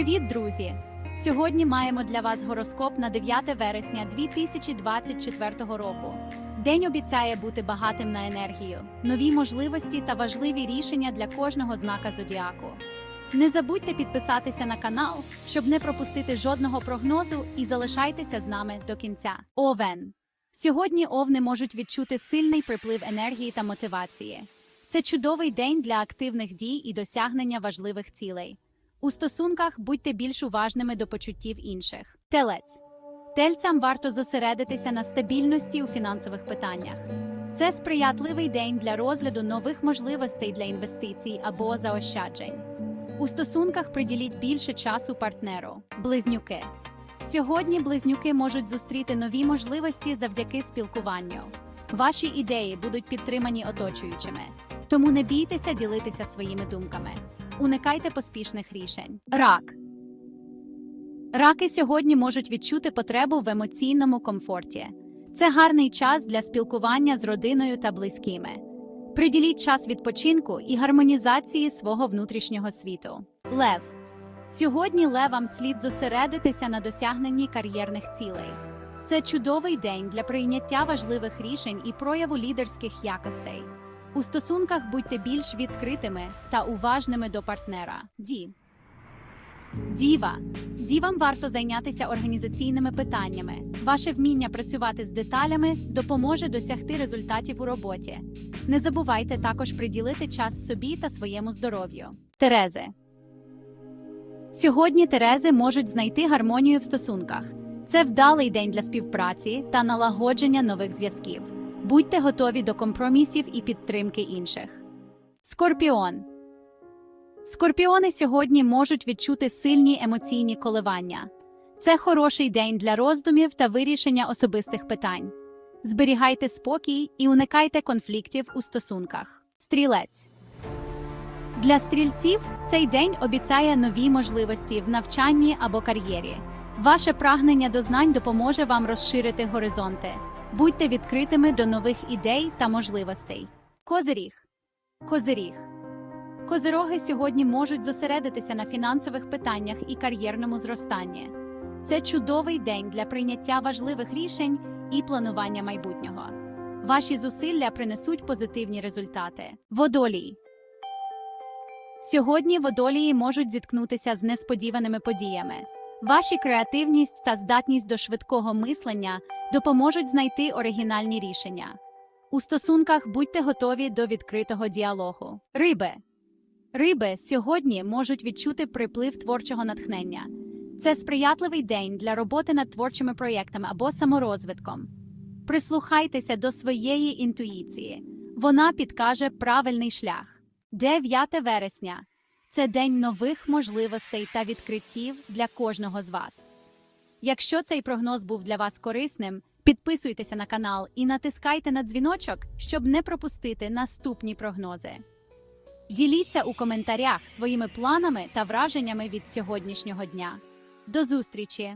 Привіт, друзі! Сьогодні маємо для вас гороскоп на 9 вересня 2024 року. День обіцяє бути багатим на енергію, нові можливості та важливі рішення для кожного знака зодіаку. Не забудьте підписатися на канал, щоб не пропустити жодного прогнозу, і залишайтеся з нами до кінця. Овен. Сьогодні овни можуть відчути сильний приплив енергії та мотивації. Це чудовий день для активних дій і досягнення важливих цілей. У стосунках будьте більш уважними до почуттів інших. Телець. Тельцям варто зосередитися на стабільності у фінансових питаннях. Це сприятливий день для розгляду нових можливостей для інвестицій або заощаджень. У стосунках приділіть більше часу партнеру. Близнюки. Сьогодні близнюки можуть зустріти нові можливості завдяки спілкуванню. Ваші ідеї будуть підтримані оточуючими, тому не бійтеся ділитися своїми думками. Уникайте поспішних рішень. Рак. Раки сьогодні можуть відчути потребу в емоційному комфорті. Це гарний час для спілкування з родиною та близькими. Приділіть час відпочинку і гармонізації свого внутрішнього світу. Лев. Сьогодні левам слід зосередитися на досягненні кар'єрних цілей. Це чудовий день для прийняття важливих рішень і прояву лідерських якостей. У стосунках будьте більш відкритими та уважними до партнера. Ді. Діва. Дівам варто зайнятися організаційними питаннями. Ваше вміння працювати з деталями допоможе досягти результатів у роботі. Не забувайте також приділити час собі та своєму здоров'ю. Терези. Сьогодні Терези можуть знайти гармонію в стосунках. Це вдалий день для співпраці та налагодження нових зв'язків. Будьте готові до компромісів і підтримки інших. Скорпіон. Скорпіони сьогодні можуть відчути сильні емоційні коливання. Це хороший день для роздумів та вирішення особистих питань. Зберігайте спокій і уникайте конфліктів у стосунках. Стрілець. Для стрільців цей день обіцяє нові можливості в навчанні або кар'єрі. Ваше прагнення до знань допоможе вам розширити горизонти. Будьте відкритими до нових ідей та можливостей. Козиріг. Козиріг. Козироги сьогодні можуть зосередитися на фінансових питаннях і кар'єрному зростанні. Це чудовий день для прийняття важливих рішень і планування майбутнього. Ваші зусилля принесуть позитивні результати. Водолій. Сьогодні водолії можуть зіткнутися з несподіваними подіями. Ваші креативність та здатність до швидкого мислення допоможуть знайти оригінальні рішення. У стосунках будьте готові до відкритого діалогу. Риби. Риби сьогодні можуть відчути приплив творчого натхнення. Це сприятливий день для роботи над творчими проєктами або саморозвитком. Прислухайтеся до своєї інтуїції. Вона підкаже правильний шлях. 9 вересня це день нових можливостей та відкриттів для кожного з вас. Якщо цей прогноз був для вас корисним, підписуйтеся на канал і натискайте на дзвіночок, щоб не пропустити наступні прогнози. Діліться у коментарях своїми планами та враженнями від сьогоднішнього дня. До зустрічі!